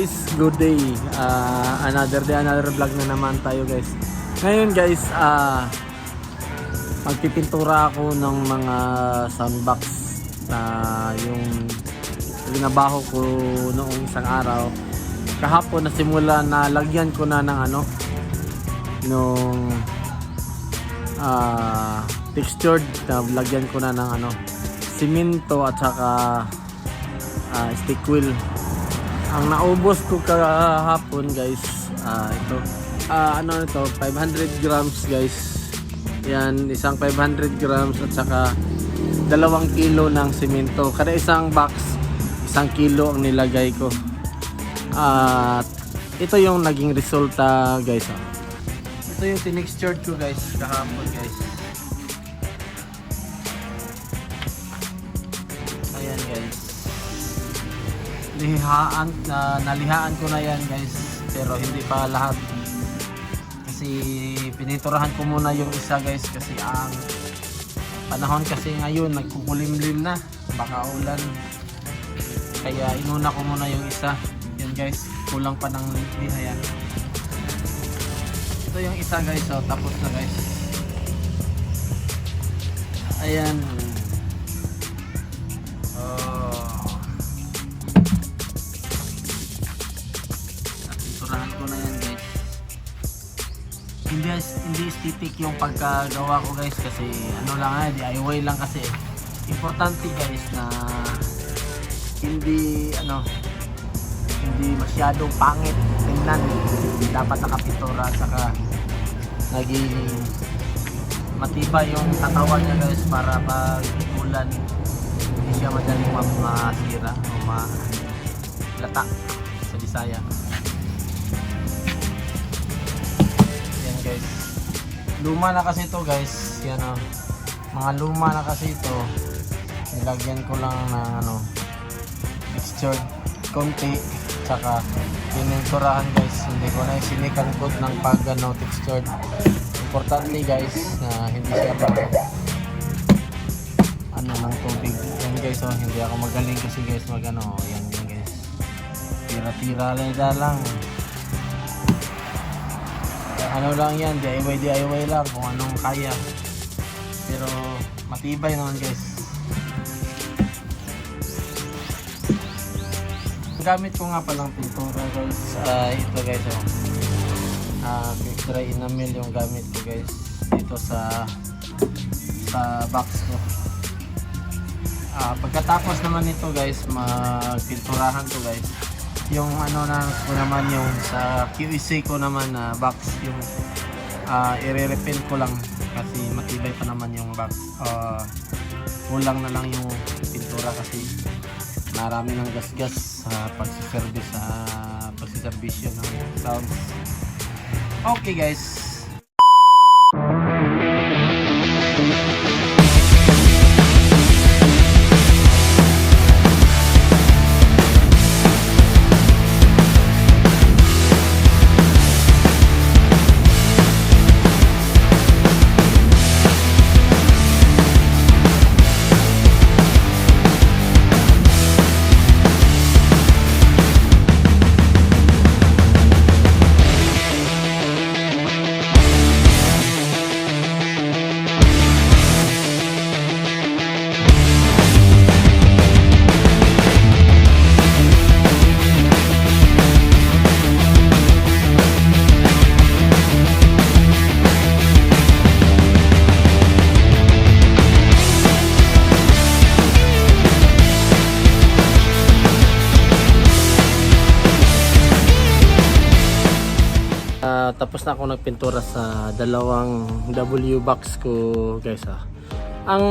guys, good day. Ah, another day, another vlog na naman tayo guys. Ngayon guys, ah magpipintura ako ng mga soundbox na yung ginabaho ko noong isang araw. Kahapon na simula na lagyan ko na ng ano nung ah textured na lagyan ko na ng ano simento at saka ah, stick wheel ang naubos ko kahapon guys ah ito. Ah ano ito? 500 grams guys. Yan isang 500 grams at saka dalawang kilo ng simento. Kada isang box isang kilo ang nilagay ko. At ito yung naging resulta guys ah. ito yung tinextured ko guys kahapon guys lihaan na nalihaan ko na yan guys. Pero hindi pa lahat. Kasi piniturahan ko muna yung isa guys kasi ang panahon kasi ngayon nagkukulimlim na. Baka ulan. Kaya inuna ko muna yung isa. Yan guys kulang pa ng lihayan ito yung isa guys oh, tapos na guys. Ayan. Oh Hindi hindi aesthetic yung pagkagawa ko guys kasi ano lang ah, DIY lang kasi. Importante guys na hindi ano hindi masyadong pangit tingnan. Dapat nakapintura saka naging matibay yung katawan niya guys para pag ulan hindi siya madaling ma- masira o malata sa Bisaya. Guys. Luma na kasi ito guys. Yan o. Mga luma na kasi ito. Nilagyan ko lang ng ano textured konti. Tsaka pininturahan guys. Hindi ko na sinikan coat ng pag ano textured. Importantly guys na hindi siya ba ano ng tubig. Yan guys oh. Hindi ako magaling kasi guys mag ano. Yan guys. Tira-tira lang lang ano lang yan, DIY DIY lang kung anong kaya. Pero matibay naman guys. Gamit ko nga palang pintura guys. Ah, ito guys oh. Ah, quick dry enamel yung gamit ko guys. Dito sa sa box ko. Ah, pagkatapos naman nito guys, magpinturahan to guys yung ano na ko naman yung sa QEC ko naman na box yung uh, i-repaint ko lang kasi matibay pa naman yung box. Uh, kulang na lang yung pintura kasi marami ng gasgas sa pagsiservice sa pagsiservisyo ng sounds. Okay guys tapos na ako nagpintura sa dalawang W box ko guys ah. Ang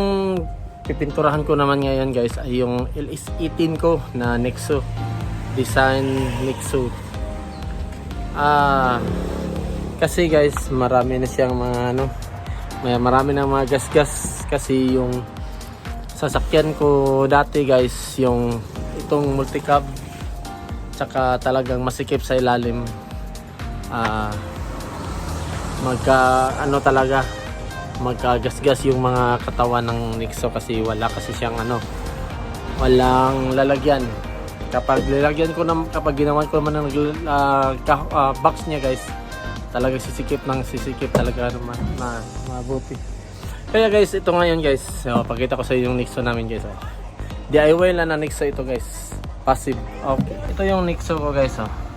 pipinturahan ko naman ngayon guys ay yung LS18 ko na Nexo design Nexo. Ah kasi guys marami na siyang mga ano may marami na mga gasgas kasi yung sasakyan ko dati guys yung itong multicab tsaka talagang masikip sa ilalim ah magka ano talaga magkagasgas yung mga katawan ng Nixo kasi wala kasi siyang ano walang lalagyan kapag nilagyan ko ng kapag ginawan ko naman ng ah, ah, box niya guys talaga sisikip ng sisikip talaga naman na mabuti kaya guys ito ngayon guys so, pakita ko sa inyo yung Nixo namin guys oh. DIY lang na Nixo ito guys passive okay ito yung Nixo ko guys oh.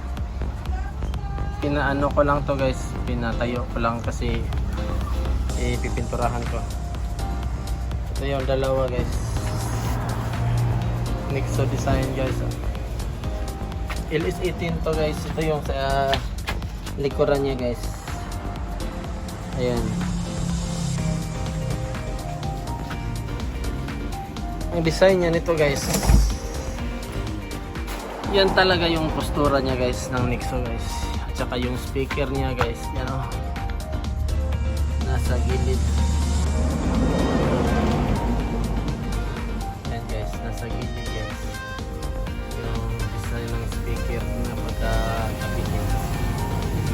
Pinaano ko lang to guys. Pinatayo ko lang kasi ipipinturahan ko. Ito yung dalawa guys. Nixo design guys. Oh. LS18 to guys. Ito yung sa likuran niya guys. Ayan. Ang design niya nito guys. Yan talaga yung postura niya guys ng Nixo guys at yung speaker niya guys yan oh. Nasa gilid. Yan guys nasa gilid guys yung design ng speaker na pagkatabi niya.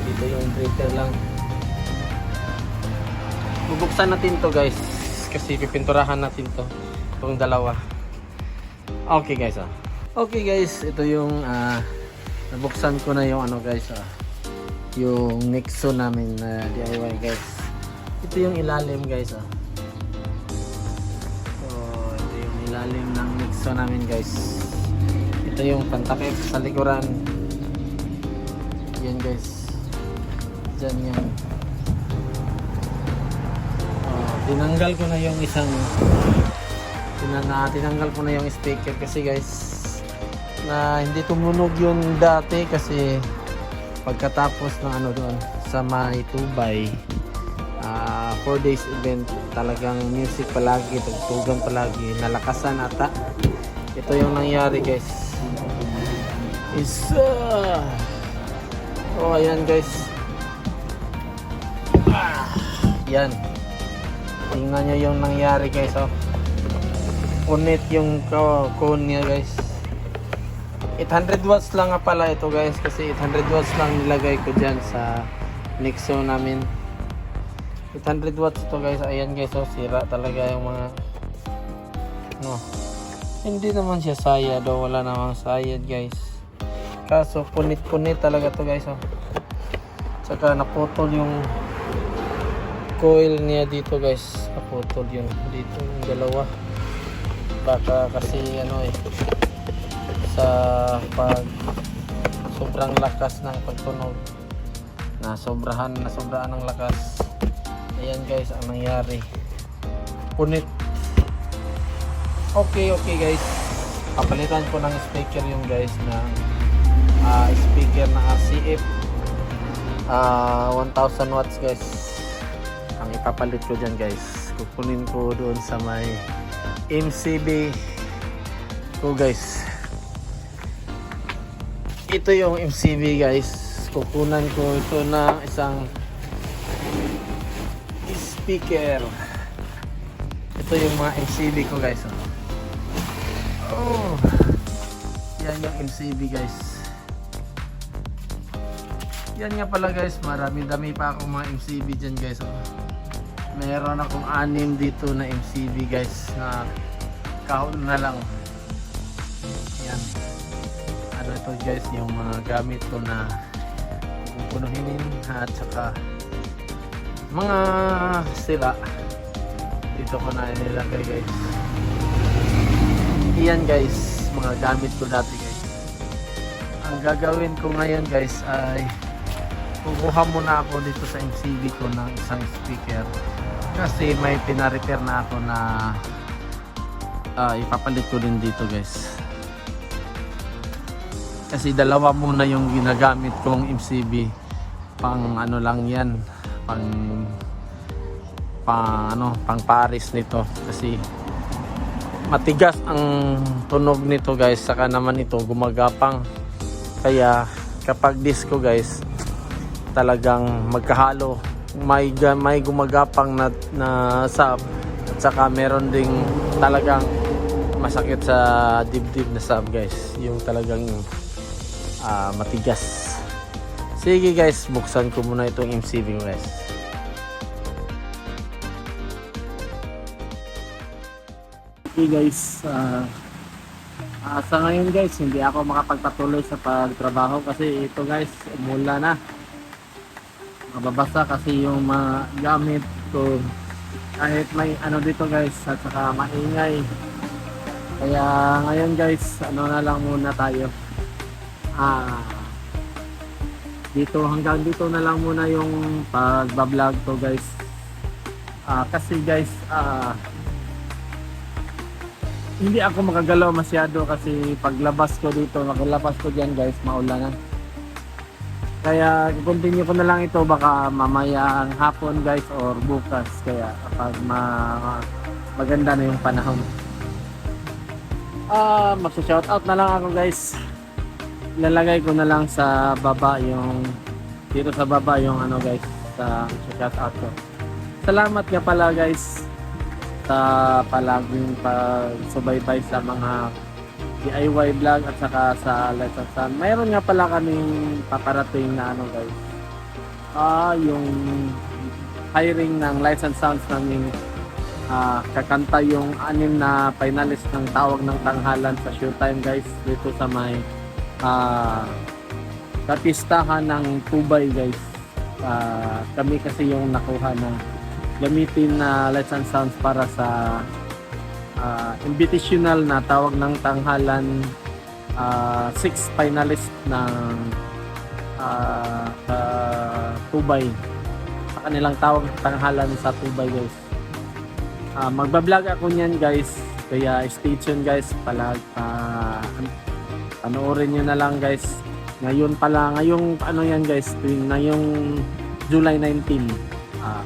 Dito yung breaker lang. Bubuksan natin to guys kasi pipinturahan natin to itong dalawa. Okay guys ah okay guys ito yung ah, nabuksan ko na yung ano guys ah yung Nexo namin na DIY guys. Ito yung ilalim guys ah. So ito yung ilalim ng Nexo namin guys. Ito yung pantakip sa likuran. Yan guys. Dyan yan. Oh, tinanggal ko na yung isang tinana, tinanggal ko na yung speaker kasi guys na hindi tumunog yung dati kasi pagkatapos ng ano doon sa may Tubay 4 days event talagang music palagi tugtugan palagi nalakasan ata. Ito yung nangyari guys. Is uh, oh ayan guys. Ah, yan. Tingnan nyo yung nangyari guys oh. Punit yung cone niya guys 800 watts lang nga pala ito guys kasi 800 watts lang nilagay ko dyan sa Nixo namin. 800 watts ito guys. Ayan guys oh sira talaga yung mga no. Hindi naman siya sayad o wala namang sayad guys. Kaso punit punit talaga to guys oh. Saka naputol yung coil niya dito guys. Naputol yun dito yung dalawa. Baka kasi ano eh sa pag sobrang lakas ng pagtunog. Na sobrahan na sobrahan ng lakas. Ayan guys ang nangyari. Punit. Okay okay guys. Papalitan ko ng speaker yung guys na ah, speaker na RCF ah 1000 watts guys. Ang ipapalit ko dyan guys. Kukunin ko doon sa may MCB ko guys ito yung MCB guys. Kukunan ko ito na isang speaker. Ito yung mga MCB ko guys oh, oh. yan yung MCB guys. Yan nga pala guys. Marami dami pa akong mga MCB dyan guys oh. meron akong anim dito na MCB guys na kahon na lang. Yan ano ito guys? Yung mga gamit ko na pupunuhin at saka mga sira dito ko na nilagay guys. Iyan guys mga gamit ko dati guys. Ang gagawin ko ngayon guys ay kukuha muna ako dito sa MCB ko ng isang speaker. Kasi may pina-repair na ako na ah, ipapalit ko din dito guys kasi dalawa muna yung ginagamit kong MCB pang ano lang yan. Pang pang ano pang paris nito. Kasi matigas ang tunog nito guys. Saka naman ito gumagapang. Kaya kapag disco guys talagang magkahalo may may gumagapang na, na sub. At saka meron ding talagang masakit sa dibdib na sub guys. Yung talagang ah, matigas sige guys buksan ko muna itong ko guys Okay guys, ah, Ah, sa ngayon guys, hindi ako makapagpatuloy sa pagtrabaho kasi ito guys, umula na. Mababasa kasi yung mga gamit ko kahit may ano dito guys at saka maingay. Kaya ngayon guys, ano na lang muna tayo. Ah, dito hanggang dito na lang muna yung pagbablog ko guys. Ah, kasi guys, ah, hindi ako makagalaw masyado kasi paglabas ko dito, maglabas ko diyan guys, maulanan. Kaya continue ko na lang ito baka mamaya ang hapon guys or bukas kaya kapag ma maganda na yung panahon. Ah, magsa-shout out na lang ako guys. Ilalagay ko na lang sa baba yung dito sa baba yung ano guys sa shout out ko. Salamat nga pala guys sa palaging pagsubaybay sa mga DIY vlog at saka sa Let's Sun. Mayroon nga pala kaming paparating na ano guys. Ah, yung hiring ng Lights and Sounds namin ah, kakanta yung anim na finalist ng tawag ng tanghalan sa Showtime guys dito sa may ah kapistahan ng Tubay guys. Ah, kami kasi yung nakuha na gamitin na Lights and Sounds para sa ah, invitational na tawag ng tanghalan ah, six finalist ng ah, sa Tubay. Sa kanilang tawag ng tanghalan sa Tubay guys. Ah, magbablog ako niyan guys. Kaya stay tuned guys. Palag pa panoorin nyo na lang guys. Ngayon pala ngayong ano yan guys tuwing ngayong July 19 ah,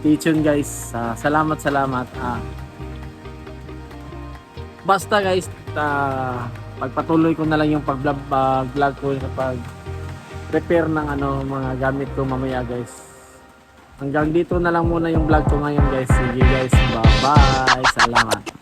stay tuned guys. Ah, salamat salamat. Ah, basta guys ah, pagpatuloy ko na lang yung pag-vlog pag-vlog ko kapag prepare ng ano mga gamit ko mamaya guys. Hanggang dito na lang muna yung vlog ko ngayon guys. Sige guys. Bye bye salamat